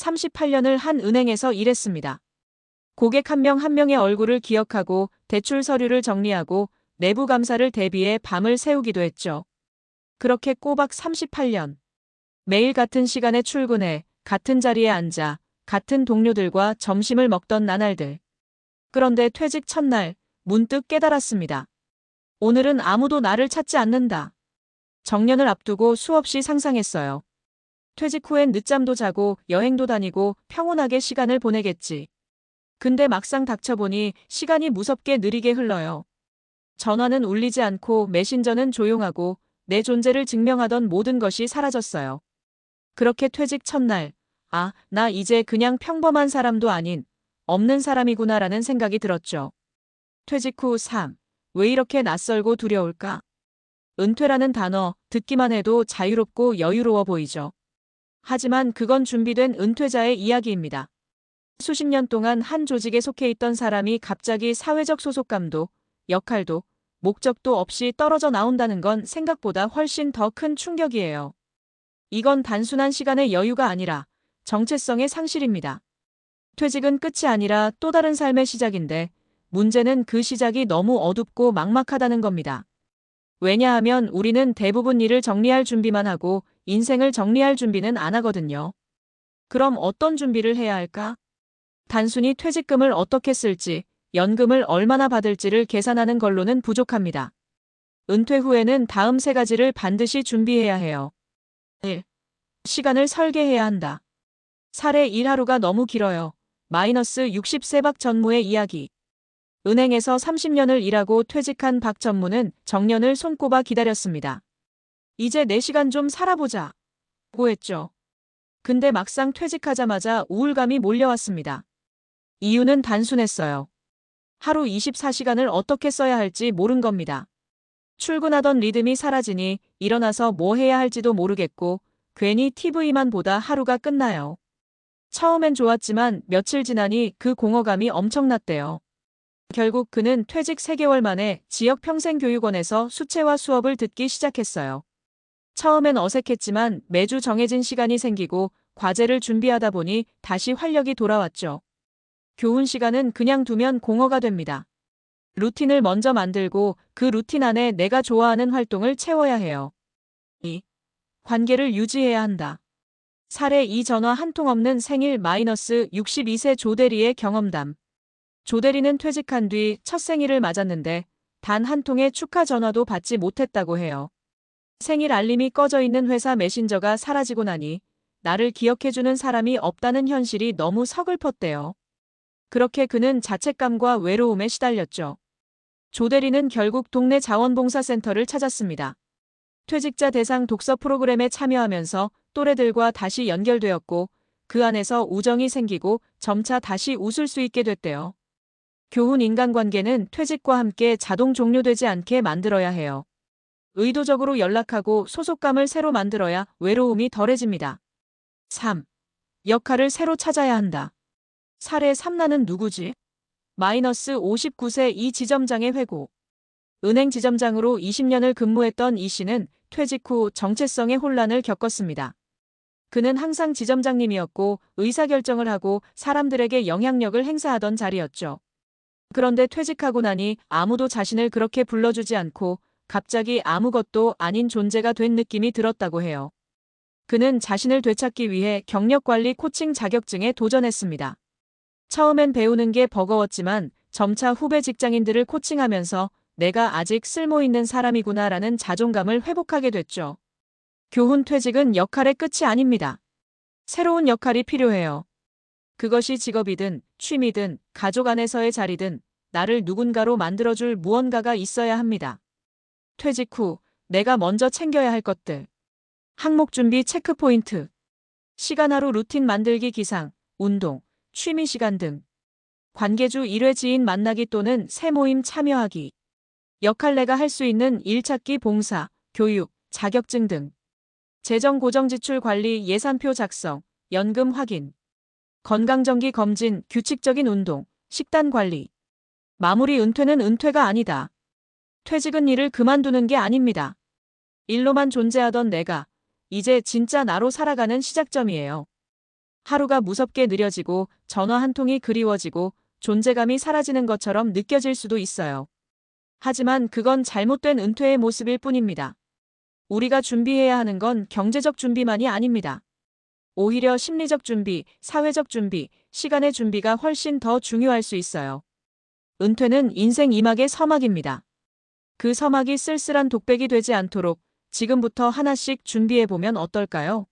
38년을 한 은행에서 일했습니다. 고객 한명한 명의 얼굴을 기억하고 대출 서류를 정리하고 내부 감사를 대비해 밤을 새우기도 했죠. 그렇게 꼬박 38년. 매일 같은 시간에 출근해 같은 자리에 앉아 같은 동료들과 점심을 먹던 나날들. 그런데 퇴직 첫날 문득 깨달았습니다. 오늘은 아무도 나를 찾지 않는다. 정년을 앞두고 수없이 상상했어요. 퇴직 후엔 늦잠도 자고 여행도 다니고 평온하게 시간을 보내겠지. 근데 막상 닥쳐보니 시간이 무섭게 느리게 흘러요. 전화는 울리지 않고 메신저는 조용하고 내 존재를 증명하던 모든 것이 사라졌어요. 그렇게 퇴직 첫날, 아, 나 이제 그냥 평범한 사람도 아닌 없는 사람이구나라는 생각이 들었죠. 퇴직 후 3. 왜 이렇게 낯설고 두려울까? 은퇴라는 단어 듣기만 해도 자유롭고 여유로워 보이죠. 하지만 그건 준비된 은퇴자의 이야기입니다. 수십 년 동안 한 조직에 속해 있던 사람이 갑자기 사회적 소속감도, 역할도, 목적도 없이 떨어져 나온다는 건 생각보다 훨씬 더 큰 충격이에요. 이건 단순한 시간의 여유가 아니라 정체성의 상실입니다. 퇴직은 끝이 아니라 또 다른 삶의 시작인데 문제는 그 시작이 너무 어둡고 막막하다는 겁니다. 왜냐하면 우리는 대부분 일을 정리할 준비만 하고 인생을 정리할 준비는 안 하거든요. 그럼 어떤 준비를 해야 할까? 단순히 퇴직금을 어떻게 쓸지, 연금을 얼마나 받을지를 계산하는 걸로는 부족합니다. 은퇴 후에는 다음 세 가지를 반드시 준비해야 해요. 1. 시간을 설계해야 한다. 사례 1하루가 너무 길어요. 마이너스 60세 박 전무의 이야기. 은행에서 30년을 일하고 퇴직한 박 전무는 정년을 손꼽아 기다렸습니다. 이제 4시간 좀 살아보자. 고 했죠. 근데 막상 퇴직하자마자 우울감이 몰려왔습니다. 이유는 단순했어요. 하루 24시간을 어떻게 써야 할지 모른 겁니다. 출근하던 리듬이 사라지니 일어나서 뭐 해야 할지도 모르겠고 괜히 TV만 보다 하루가 끝나요. 처음엔 좋았지만 며칠 지나니 그 공허감이 엄청났대요. 결국 그는 퇴직 3개월 만에 지역 평생교육원에서 수채화 수업을 듣기 시작했어요. 처음엔 어색했지만 매주 정해진 시간이 생기고 과제를 준비하다 보니 다시 활력이 돌아왔죠. 교훈 시간은 그냥 두면 공허가 됩니다. 루틴을 먼저 만들고 그 루틴 안에 내가 좋아하는 활동을 채워야 해요. 2. 관계를 유지해야 한다. 사례 2 전화 한 통 없는 생일 마이너스 62세 조대리의 경험담. 조대리는 퇴직한 뒤 첫 생일을 맞았는데 단 한 통의 축하 전화도 받지 못했다고 해요. 생일 알림이 꺼져 있는 회사 메신저가 사라지고 나니 나를 기억해주는 사람이 없다는 현실이 너무 서글펐대요. 그렇게 그는 자책감과 외로움에 시달렸죠. 조 대리는 결국 동네 자원봉사센터를 찾았습니다. 퇴직자 대상 독서 프로그램에 참여하면서 또래들과 다시 연결되었고 그 안에서 우정이 생기고 점차 다시 웃을 수 있게 됐대요. 교훈 인간관계는 퇴직과 함께 자동 종료되지 않게 만들어야 해요. 의도적으로 연락하고 소속감을 새로 만들어야 외로움이 덜해집니다. 3. 역할을 새로 찾아야 한다. 사례 3나는 누구지? 마이너스 59세 이 지점장의 회고. 은행 지점장으로 20년을 근무했던 이 씨는 퇴직 후 정체성의 혼란을 겪었습니다. 그는 항상 지점장님이었고 의사결정을 하고 사람들에게 영향력을 행사하던 자리였죠. 그런데 퇴직하고 나니 아무도 자신을 그렇게 불러주지 않고 갑자기 아무것도 아닌 존재가 된 느낌이 들었다고 해요. 그는 자신을 되찾기 위해 경력관리 코칭 자격증에 도전했습니다. 처음엔 배우는 게 버거웠지만 점차 후배 직장인들을 코칭하면서 내가 아직 쓸모있는 사람이구나 라는 자존감을 회복하게 됐죠. 교훈 퇴직은 역할의 끝이 아닙니다. 새로운 역할이 필요해요. 그것이 직업이든 취미든 가족 안에서의 자리든 나를 누군가로 만들어줄 무언가가 있어야 합니다. 퇴직 후 내가 먼저 챙겨야 할 것들. 항목 준비 체크포인트. 시간 하루 루틴 만들기 기상, 운동, 취미 시간 등. 관계주 1회 지인 만나기 또는 새 모임 참여하기. 역할 내가 할 수 있는 일 찾기 봉사, 교육, 자격증 등. 재정 고정 지출 관리 예산표 작성, 연금 확인. 건강정기 검진, 규칙적인 운동, 식단 관리. 마무리 은퇴는 은퇴가 아니다. 퇴직은 일을 그만두는 게 아닙니다. 일로만 존재하던 내가 이제 진짜 나로 살아가는 시작점이에요. 하루가 무섭게 느려지고 전화 한 통이 그리워지고 존재감이 사라지는 것처럼 느껴질 수도 있어요. 하지만 그건 잘못된 은퇴의 모습일 뿐입니다. 우리가 준비해야 하는 건 경제적 준비만이 아닙니다. 오히려 심리적 준비, 사회적 준비, 시간의 준비가 훨씬 더 중요할 수 있어요. 은퇴는 인생 이막의 서막입니다. 그 서막이 쓸쓸한 독백이 되지 않도록 지금부터 하나씩 준비해보면 어떨까요?